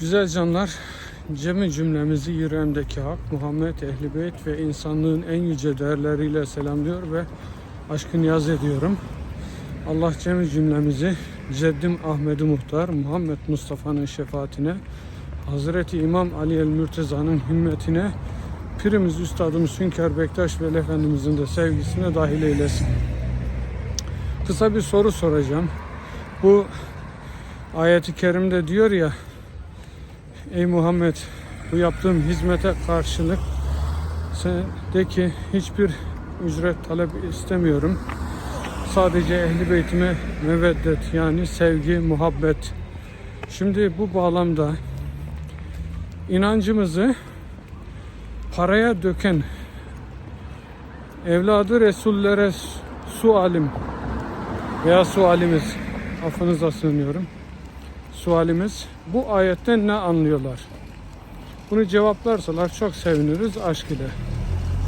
Güzel canlar, cemi cümlemizi yüreğimdeki hak, Muhammed Ehli Beyt ve insanlığın en yüce değerleriyle selamlıyor ve aşkı niyaz ediyorum. Allah cemi cümlemizi Ceddim Ahmedi Muhtar, Muhammed Mustafa'nın şefaatine, Hazreti İmam Ali el Mürteza'nın himmetine, Pirimiz Üstadımız Hünkar Bektaş Veli Efendimizin de sevgisine dahil eylesin. Kısa bir soru soracağım. Bu ayeti kerimde diyor ya Ey Muhammed bu yaptığım hizmete karşılık sen de ki hiçbir ücret talep istemiyorum. Sadece ehli beytime meveddet yani sevgi, muhabbet. Şimdi bu bağlamda inancımızı paraya döken evladı Resullere sualim veya sualimiz affınıza sığınıyorum sualimiz bu ayetten ne anlıyorlar? Bunu cevaplarsalar çok seviniriz aşk ile.